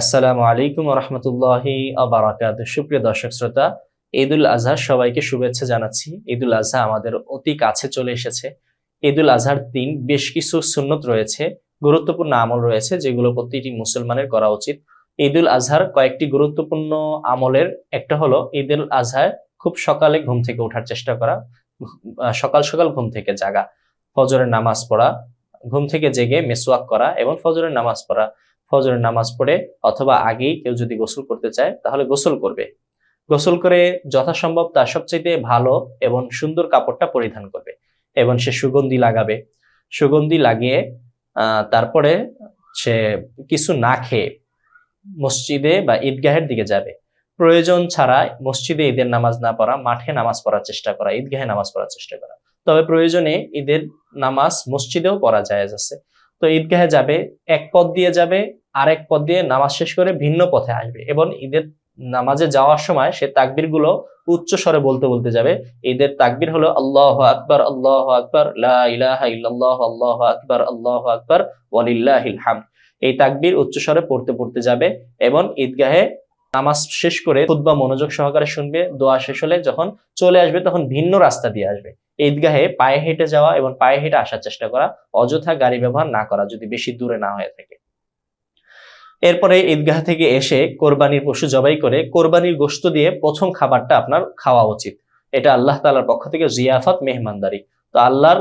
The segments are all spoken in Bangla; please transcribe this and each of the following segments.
আসসালামু আলাইকুম রহমতুল্লাহি আবরাকাত সুপ্রিয় দর্শক শ্রোতা, ঈদুল আজহার সবাইকে শুভেচ্ছা জানাচ্ছি। ঈদুল আজহা আমাদের অতি কাছে চলে এসেছে। ঈদুল আজহার দিন বেশ কিছু সুন্নত রয়েছে, গুরুত্বপূর্ণ আমল রয়েছে, যেগুলো প্রতিটি মুসলমানের করা উচিত। ঈদুল আজহার কয়েকটি গুরুত্বপূর্ণ আমলের, একটা হলো ঈদুল আজহায় খুব সকালে ঘুম থেকে ওঠার চেষ্টা করা সকাল সকাল ঘুম থেকে জাগা, ফজরের নামাজ পড়া, ঘুম থেকে জেগে মেসওয়াক করা এবং ফজরের নামাজ পড়া। ফজরের নামাজ পড়ে অথবা আগেই কেউ যদি গোসল করতে চায়, তাহলে গোসল করবে। গোসল করে যথাসম্ভব তার সবচেয়ে ভালো এবং সুন্দর কাপড়টা পরিধান করবে এবং সে সুগন্ধি লাগাবে। সুগন্ধি লাগিয়ে তারপরে সে কিছু না খেয়ে মসজিদে বা ঈদগাহের দিকে যাবে। প্রয়োজন ছাড়া মসজিদে ঈদের নামাজ না পড়া, মাঠে নামাজ পড়ার চেষ্টা করা, ঈদগাহে নামাজ পড়ার চেষ্টা করা। তবে প্রয়োজনে ঈদের নামাজ মসজিদেও পড়া যায় আছে। তো ঈদগাহে যাবে, এক পথ দিয়ে যাবে আর এক পথ দিয়ে নামাজ শেষ করে ভিন্ন পথে আসবে এবং ঈদের নামাজে যাওয়ার সময় সে তাকবিরগুলো উচ্চ স্বরে বলতে বলতে যাবে। ঈদের তাকবির হলো আল্লাহ আকবর আল্লাহ আকবর আল্লাহ আকবর আল্লাহ আকবর, ওয়ালিল্লাহিল হাম এই তাকবির উচ্চ স্বরে পড়তে পড়তে যাবে এবং ঈদগাহে নামাজ শেষ করে খুতবা মনোযোগ সহকারে শুনবে, দোয়া শেষ হলে যখন চলে আসবে তখন ভিন্ন রাস্তা দিয়ে আসবে। ঈদগাহে পায়ে হেঁটে যাওয়া এবং পায়ে হেঁটে আসার চেষ্টা করা, অযথা গাড়ি ব্যবহার না করা যদি বেশি দূরে না হয়ে থাকে। এরপরে ঈদগাহ থেকে এসে কোরবানির পশু জবাই করে কোরবানির গোশত দিয়ে প্রথম খাবারটা আপনার খাওয়া উচিত। এটা আল্লাহ তালার পক্ষ থেকে জিয়াফত মেহমানদারি। তো আল্লাহর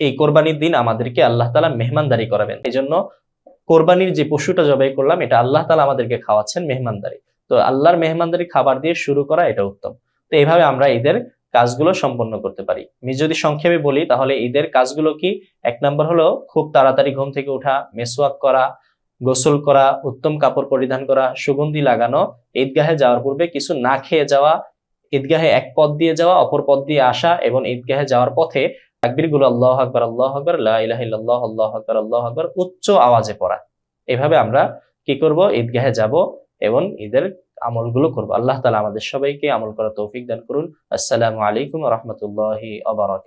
এই কোরবানির দিন আমাদেরকে আল্লাহ তালা মেহমানদারি করাবেন। এই জন্য কোরবানির যে পশুটা জবাই করলাম, এটা আল্লাহ তালা আমাদেরকে খাওয়াচ্ছেন মেহমানদারি। তো আল্লাহর মেহমানদারি খাবার দিয়ে শুরু করা এটা উত্তম। তো এইভাবে আমরা ঈদের কাজগুলো সম্পন্ন করতে পারি। আমি যদি সংক্ষেপে বলি, তাহলে ঈদের কাজগুলো কি? এক নম্বর হলো খুব তাড়াতাড়ি ঘুম থেকে ওঠা মেসওয়াক করা, গোসল করা, উত্তম কাপড় পরিধান করা, সুগন্ধি লাগানো, ঈদগাহে যাওয়ার পূর্বে কিছু না খেয়ে যাওয়া, ঈদগাহে এক পথ দিয়ে যাওয়া, অপর পথ দিয়ে আসা এবং ঈদগাহে যাওয়ার পথে তাকবীরগুলো আল্লাহ আকবর আল্লাহ আকবর, লা ইলাহা ইল্লাল্লাহ, আল্লাহ আকবর আল্লাহ আকবর উচ্চ আওয়াজে পড়া। এভাবে আমরা কি করব? ঈদগাহে যাব এবং ঈদের আমলগুলো করব। আল্লাহ তালা আমাদের সবাইকে আমল করা তৌফিক দান করুন। আসসালামু আলাইকুম রহমতুল্লাহি আবরাক